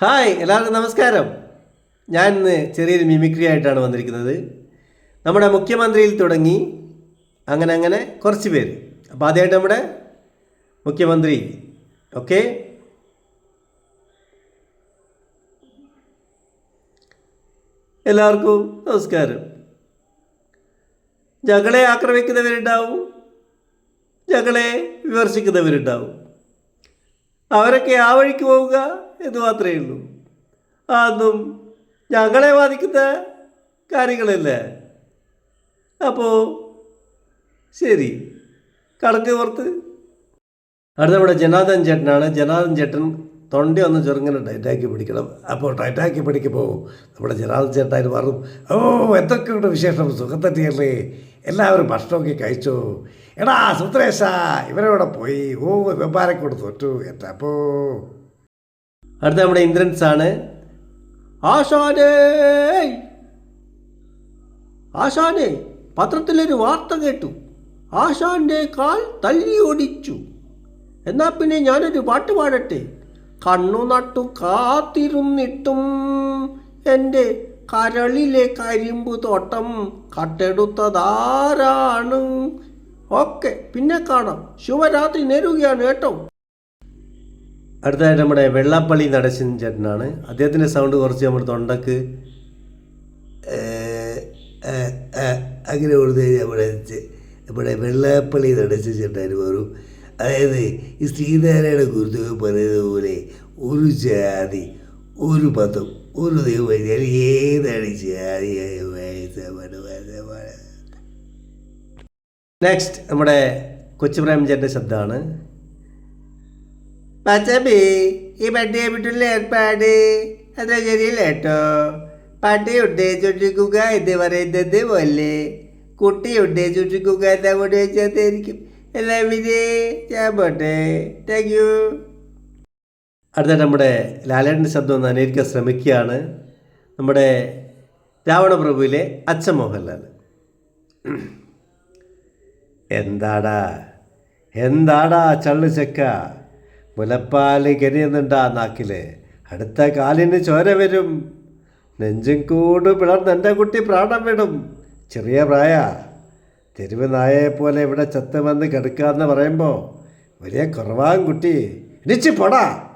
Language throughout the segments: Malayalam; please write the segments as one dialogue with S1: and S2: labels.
S1: ഹായ് എല്ലാവർക്കും നമസ്കാരം. ഞാൻ ഇന്ന് ചെറിയൊരു മിമിക്രി ആയിട്ടാണ് വന്നിരിക്കുന്നത്. നമ്മുടെ മുഖ്യമന്ത്രിയിൽ തുടങ്ങി അങ്ങനെ അങ്ങനെ കുറച്ച് പേര്. അപ്പോൾ ആദ്യമായിട്ട് നമ്മുടെ മുഖ്യമന്ത്രി. ഓക്കെ. എല്ലാവർക്കും നമസ്കാരം. ഞങ്ങളെ ആക്രമിക്കുന്നവരുണ്ടാവും. ഞങ്ങളെ വിമർശിക്കുന്നവരുണ്ടാവും. അവരൊക്കെ ആ വഴിക്ക് പോവുക എന്ന് മാത്രമേ ഉള്ളൂ. അതൊന്നും ഞങ്ങളെ ബാധിക്കുന്ന കാര്യങ്ങളല്ലേ? അപ്പോൾ ശരി. കണക്ക് പുറത്ത്. അടുത്ത നമ്മുടെ ജനാർദ്ദൻ ചേട്ടനാണ്. ജനാർദ്ദൻ ചേട്ടൻ തൊണ്ട ഒന്ന് ചെറുങ്ങനെ ടൈറ്റാക്കി പിടിക്കണം. അപ്പോൾ ടൈറ്റാക്കി പിടിക്കുമ്പോൾ നമ്മുടെ ജനാർദ്ദൻ ചേട്ടായി മാറും. ഓ എന്തൊക്കെയുണ്ട് വിശേഷം? സുഖം തന്നെയല്ലേ എല്ലാവരും ഭക്ഷണമൊക്കെ കഴിച്ചു. എടാ സുത്രേശ ഇവരോടെ പോയി? ഓ വെമ്പാരക്കൂടെ തോറ്റു എത്തപ്പോ അടുത്ത നമ്മുടെ ഇന്ദ്രൻസ് ആണ്. ആശാനേ! ആശാനെ! പത്രത്തിലൊരു വാർത്ത കേട്ടു. ആശാന്റെ കാൽ തല്ലി ഓടിച്ചു എന്നാൽ പിന്നെ ഞാനൊരു പാട്ട് പാടട്ടെ? കണ്ണു നട്ടു കാത്തിരുന്നിട്ടും എന്റെ കരളിലെ കരിമ്പു തോട്ടം കട്ടെടുത്തതാരാണ്? ഓക്കെ പിന്നെ കാണാം. ശുഭരാത്രി നേരുകയാണ് കേട്ടോ. അടുത്തതായിട്ട് നമ്മുടെ വെള്ളാപ്പള്ളി നടശൻ ചേട്ടനാണ്. അദ്ദേഹത്തിന്റെ സൗണ്ട് കുറച്ച് നമ്മൾ തൊണ്ടക്ക് അങ്ങനെ കൊടുത്തു കഴിഞ്ഞാൽ നമ്മുടെ നമ്മുടെ വെള്ളാപ്പള്ളി നടശൻ ചേട്ടന് വരും. അതായത് ഈ ശ്രീനാരായണ ഗുരുദേവ് പറയുന്നത് പോലെ ഒരു ജാതി ഒരു മതം ഒരു ദൈവം ഏതാണ് ജാതി? നെക്സ്റ്റ് നമ്മുടെ കൊച്ചു പ്രേമചേട്ടന്റെ ശബ്ദമാണ്. പച്ചബി ഈ പട്ടിയെ വിട്ടുള്ള ഏർപ്പാട്. അത്ര ശരിയല്ല കേട്ടോ. പട്ടിയുണ്ട് ചുറ്റിക്കുക എന്ന് പറയുന്നത് പോലെ കുട്ടിയുണ്ട് ചുറ്റിക്കുക എന്ന് അങ്ങോട്ട് യു അടുത്ത നമ്മുടെ ലാലേട്ടന്റെ ശബ്ദം ഒന്ന് അനുകരിക്കാൻ ശ്രമിക്കുകയാണ്. നമ്മുടെ രാവണപ്രഭുവിലെ അച്ഛൻ മോഹൻലാൽ. എന്താടാ? എന്താടാ ചള്ളു ചെക്ക? മുലപ്പാൽ കരിയുന്നുണ്ടാ നാക്കിൽ. അടുത്ത കാലിന് ചോര വരും. നെഞ്ചും കൂട് പിളർന്ന് എന്റെ കുട്ടി പ്രാണം വിടും ചെറിയ പ്രായ. തെരുവ് നായയെ പോലെ ഇവിടെ ചത്ത് വന്ന് കിടക്കാന്ന് പറയുമ്പോൾ വലിയ കുറവാൻ കുട്ടി. ഇടിച്ച് പോടാ.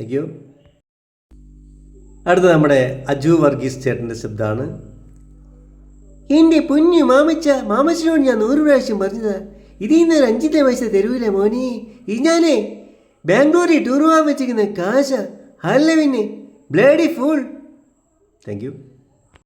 S1: താങ്ക് യു അടുത്ത നമ്മുടെ അജു വർഗീസ് ചേട്ടന്റെ ശബ്ദമാണ്. എന്റെ പൊന്നു മാമച്ച മാമച്ചനോട് ഞാൻ നൂറ് പ്രാവശ്യം പറഞ്ഞത്. ഇതിൽ നിന്ന് ഒരു അഞ്ചിന്റെ പൈസ തരൂല മോനെ. ഇത് ഞാനേ ബാംഗ്ലൂരിൽ ടൂർ പോകാൻ വെച്ചിരിക്കുന്ന കാശ ഹല്ലവിന് ബ്ലേഡി ഫുൾ. Thank you